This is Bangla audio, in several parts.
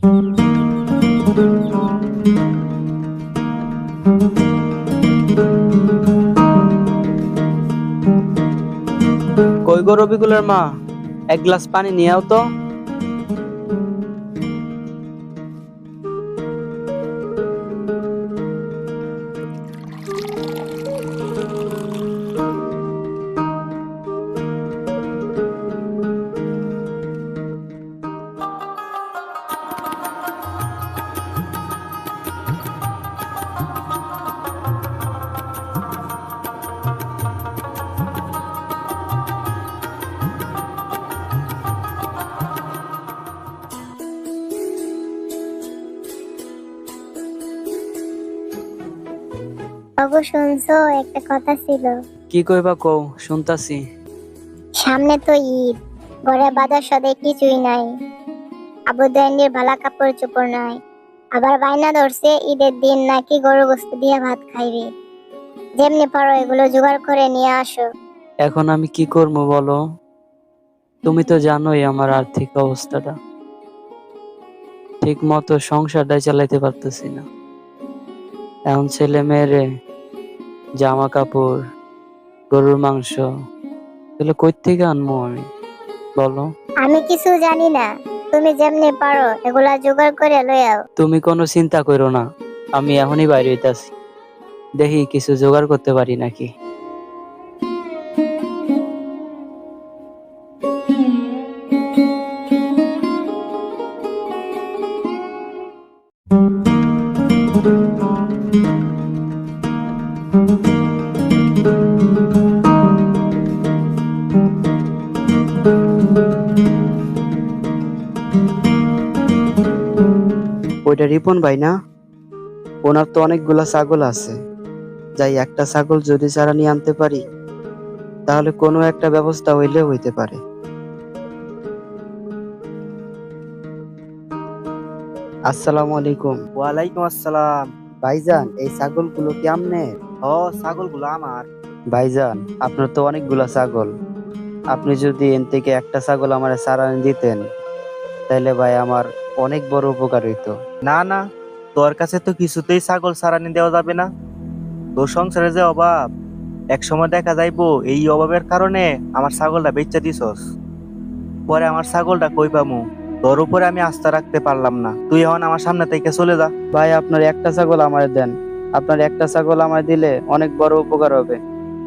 কই গো মা? এক গ্লাস পানি নিয়ে আও তো। বাবু শুনছো? একটা কথা ছিল। কি কইবা কও? শুনতাছি। সামনে তো ঈদ। ঘরে বাজার সদাই কিছুই নাই। আবু ভালা কাপড় চোপড় নাই। আবার বাইনা ধরছে ঈদের দিন নাকি গরু গোস্ত দিয়ে ভাত খাইবে। যেমনি পারো এগুলো জোগাড় করে নিয়ে আসো। এখন আমি কি করব বলো? তুমি তো জানোই আমার আর্থিক অবস্থাটা। ঠিক মতো সংসারটাই চালাইতে পারতেছি না। এখন ছেলে মেয়েরে জামা কাপড় গরুর মাংস তাহলে কই থেকে আনব আমি? বলো। আমি কিছু জানি না। তুমি যেমনি পারো এগুলা জোগাড় করে লই আও। তুমি কোনো চিন্তা করো না। আমি এখনই বাইরে হইতাছি। দেখি কিছু জোগাড় করতে পারি নাকি? ওইটা রিপন ভাই না? ওনার তো অনেকগুলা ছাগল আছে। যাই একটা ছাগল যদি চারা নিয়ে আনতে পারি তাহলে কোনো একটা ব্যবস্থা হইলে হইতে পারে। আসসালামু আলাইকুম। ওয়ালাইকুম আসসালাম। ভাইজান এই ছাগলগুলো কি আমনে ও ছাগলগুলো আমার। ভাইজান আপনার তো অনেকগুলা ছাগল। আপনি যদি এন থেকে একটা ছাগল আমার চারা এনে দিতেন তাহলে ভাই আমার অনেক বড় উপকার হইতো। না না, তোর কাছে তো কিছুতেই ছাগল সারানি দেওয়া যাবে না। তোর সংসারে যে অভাব এক সময় দেখা যাইবো এই অভাবের কারণে আমার ছাগলটা বেচা দিছস। পরে আমার ছাগলটা কই পামু? তোর উপরে আমি আস্থা রাখতে পারলাম না। তুই এখন আমার সামনে থেকে চলে যা। ভাই, আপনার একটা ছাগল আমায় দেন। আপনার একটা ছাগল আমায় দিলে অনেক বড় উপকার হবে।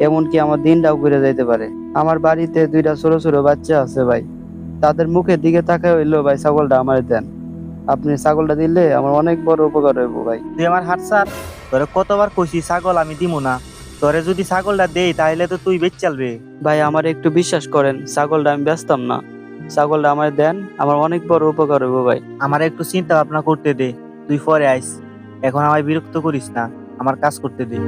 এমনকি আমার দিনটাও ঘুরে যাইতে পারে। আমার বাড়িতে দুইটা ছোট ছোট বাচ্চা আছে ভাই। তাদের মুখের দিকে তাকায় হইল ভাই ছাগলটা আমার দেন। আপনি ছাগলটা দিলে আমার অনেক বড় উপকার হইব ভাই। তুই আমার হাত সার তোরে কতবার কইছি ছাগল আমি দিমু না। তোরে যদি ছাগলটা দেই তাহলে তো তুই বেচ চালবে। ভাই আমার একটু বিশ্বাস করেন ছাগলটা আমি ব্যস্তাম না। ছাগলটা আমায় দেন আমার অনেক বড় উপকার হইব ভাই। আমার একটু চিন্তা ভাবনা করতে দে তুই পরে আইস। এখন আমায় বিরক্ত করিস না আমার কাজ করতে দে।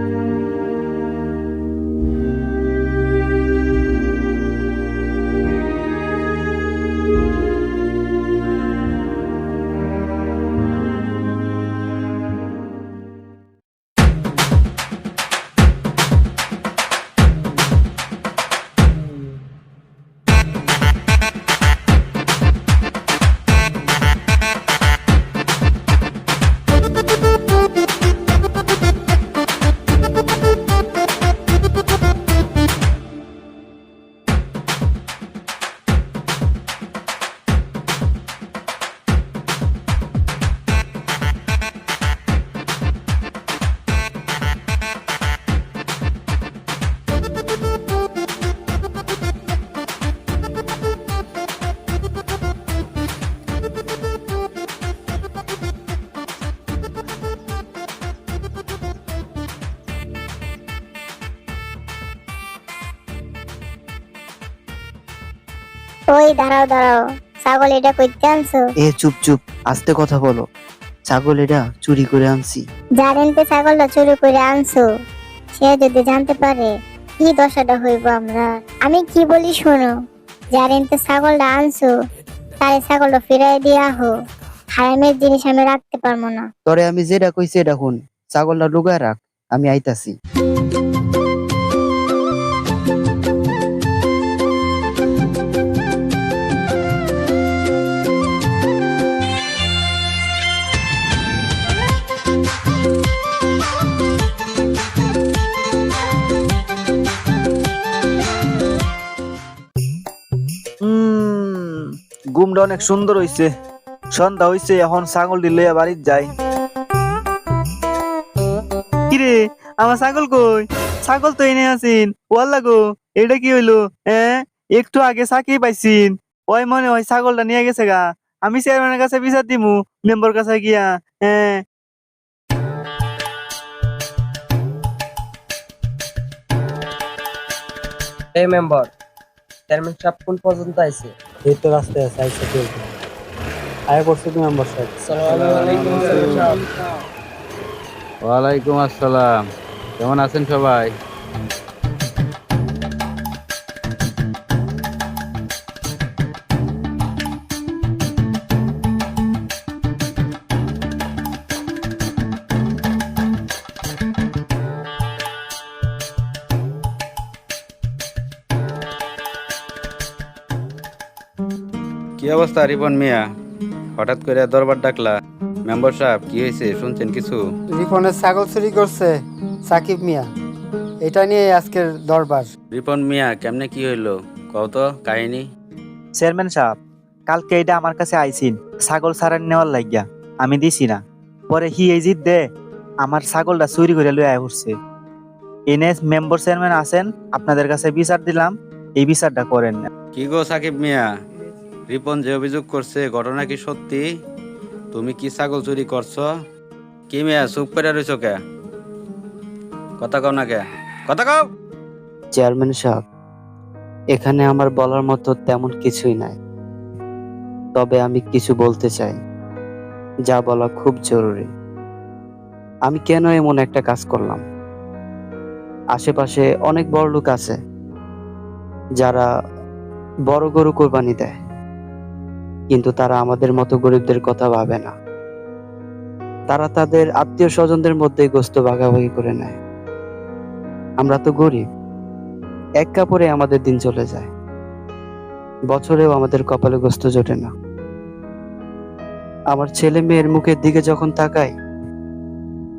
ওই দাঁড়াও দাঁড়াও। ছাগল এটা কইতে আনছো? এ চুপ চুপ। আস্তে কথা বলো। ছাগল এটা চুরি করে আনছি। জানেন তো ছাগলটা চুরি করে আনছো? সে যদি জানতে পারে কি দশাটা হইব আমরা? আমি কি বলি শোনো জানেন তো ছাগলটা আনছো তারে ছাগলটা ফিরাই দিয়া হো হারামের জিনিস আমি রাখতে পারব না। তরে আমি যেটা কইছি এটা শুন। ছাগলটা লুকায় রাখ আমি আইতাছি। রুমটা অনেক সুন্দর হইছে। সন্ধ্যা হইছে এখন ছাগল দিলে বাড়ির যাই। কিরে আমার ছাগল কই? ছাগল তো এনে আছেন। ওয়াল্লা গো এটা কি হইল? হ্যাঁ একটু আগে সাকি পাইছিন। ওই মনে হয় ছাগলটা নিয়ে গেছে গা। আমি চেয়ারম্যানের কাছে বিচার দিমু মেম্বার কাছে গিয়া। হ্যাঁ এই মেম্বার চেয়ারম্যান সাহেব কোন পর্যন্ত আইছে? এই তো রাস্তায় আছে আইসা চলবে আয় করছ তুমি আমার সাহেব ওয়ালাইকুম আসসালাম। কেমন আছেন সবাই? কি অবস্থা রিপন মিয়া? হঠাৎ করে দরবার ডাকলা। মেম্বার সাহেব কি হয়েছে শুনছেন কিছু? রিপনের ছাগল চুরি করছে সাকিব মিয়া। এটা নিয়ে আজকের দরবার। রিপন মিয়া কেমনে কি হইল? কও তো কাহিনী। চেয়ারম্যান সাহেব কালকে এটা আমার কাছে আইছিন ছাগল সারান নেওয়ার লাগিয়া। আমি দিছি না। পরে হি এই জিত দে আমার ছাগলটা চুরি করে লই আয় উঠছে এনে মেম্বার চেয়ারম্যান আছেন আপনাদের কাছে বিচার দিলাম এই বিচারটা করেন না। কি গো সাকিব মিয়া? রিপন যে অভিযোগ করছে, ঘটনা কি সত্যি? তুমি কি ছাগল চুরি করছ? কি মিয়া, চুপ করে রইছ কে? কথা কও না কে? কথা কও! চেয়ারম্যান সাহেব, এখানে আমার বলার মতো তেমন কিছুই নাই। তবে আমি কিছু বলতে চাই। যা বলা খুব জরুরি। আমি কেন এমন একটা কাজ করলাম? আশেপাশে অনেক বড় লোক আছে, যারা বড় গরু কোরবানি দেয়। কিন্তু তারা আমাদের মতো গরিবদের কথা ভাবে না। তারা তাদের আত্মীয় স্বজনদের মধ্যে গোস্ত ভাগাভাগি করে নেয়। আমরা তো গরিব। এক কাপড়ে আমাদের দিন চলে যায়। বছরেও আমাদের কপালে গোস্ত জোটে না। আমার ছেলে মেয়ের মুখের দিকে যখন তাকাই,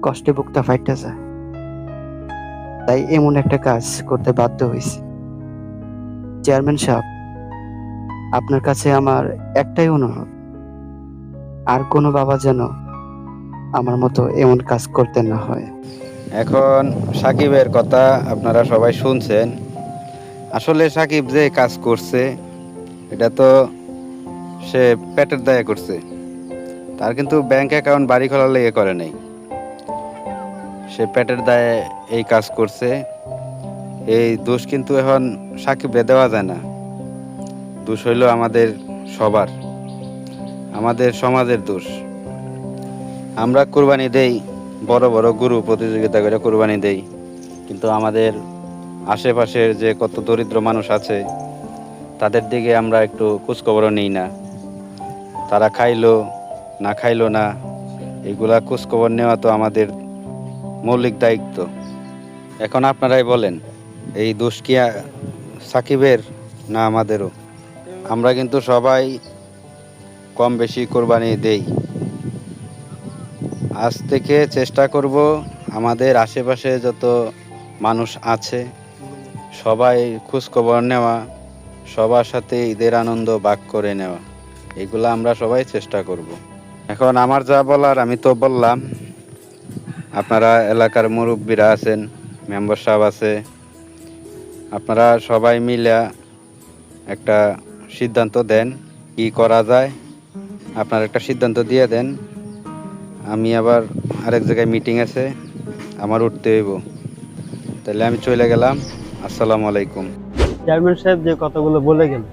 কষ্টে বুকটা ফাইটটা যায়। তাই এমন একটা কাজ করতে বাধ্য হয়েছি। চেয়ারম্যান সাহেব আপনার কাছে আমার একটাই অনুরোধ। আর কোনো বাবা যেন আমার মতো এমন কাজ করতে না হয়। এখন সাকিবের কথা আপনারা সবাই শুনছেন। আসলে সাকিব যে কাজ করছে, এটা তো সে পেটের দায়ে করছে। তার কিন্তু ব্যাংক অ্যাকাউন্ট বাড়ি খোলার লেগে করে নাই। সে পেটের দায়ে এই কাজ করছে। এই দোষ কিন্তু এখন সাকিবে দেওয়া যায় না। দোষ হইল আমাদের সবার, আমাদের সমাজের দোষ। আমরা কোরবানি দেই, বড় বড় গুরু প্রতিযোগিতা করে কোরবানি দেই, কিন্তু আমাদের আশেপাশের যে কত দরিদ্র মানুষ আছে, তাদের দিকে আমরা একটু খোঁজখবরও নিই না। তারা খাইলো, না খাইলো না, এগুলা খোঁজখবর নেওয়া তো আমাদের মৌলিক দায়িত্ব। এখন আপনারাই বলেন, এই দোষ কি সাকিবের না আমাদেরও? আমরা কিন্তু সবাই কম বেশি কোরবানি দেই। আজ থেকে চেষ্টা করব আমাদের আশেপাশে যত মানুষ আছে, সবাই খোঁজখবর নেওয়া, সবার সাথে ঈদের আনন্দ ভাগ করে নেওয়া। এগুলো আমরা সবাই চেষ্টা করব। এখন আমার যা বলার আমি তো বললাম, আপনারা এলাকার মুরব্বীরা আছেন, মেম্বার সাহেব আছে, আপনারা সবাই মিলে একটা সিদ্ধান্ত দেন, কি করা যায়। আপনার একটা সিদ্ধান্ত দিয়ে দেন। আমি আবার আরেক জায়গায় মিটিং আছে, আমার উঠতে হইব। তাহলে আমি চলে গেলাম। আসসালামু আলাইকুম। চেয়ারম্যান সাহেব যে কথাগুলো বলে গেল,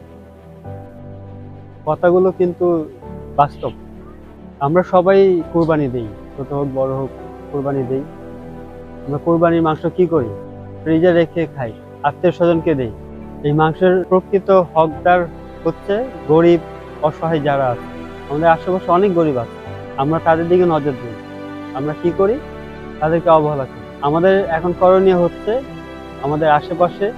কথাগুলো কিন্তু বাস্তব। আমরা সবাই কোরবানি দিই, ছোট হোক, বড় হোক, কোরবানি দিই। আমরা কোরবানির মাংস কি করি? ফ্রিজে রেখে খাই, আত্মীয় স্বজনকে দেই। এই মাংসের প্রকৃত হকদার হচ্ছে গরিব, অসহায় যারা আছে। আমাদের আশেপাশে অনেক গরিব আছে। আমরা তাদের দিকে নজর দিই। আমরা কি করি? তাদেরকে অবহেলা করি। আমাদের এখন করণীয় হচ্ছে আমাদের আশেপাশে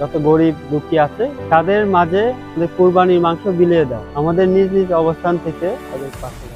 যত গরিব, দুঃখী আছে, তাদের মাঝে আমাদের কুরবানির মাংস বিলিয়ে দাও। আমাদের নিজ নিজ অবস্থান থেকে তাদের পাশে।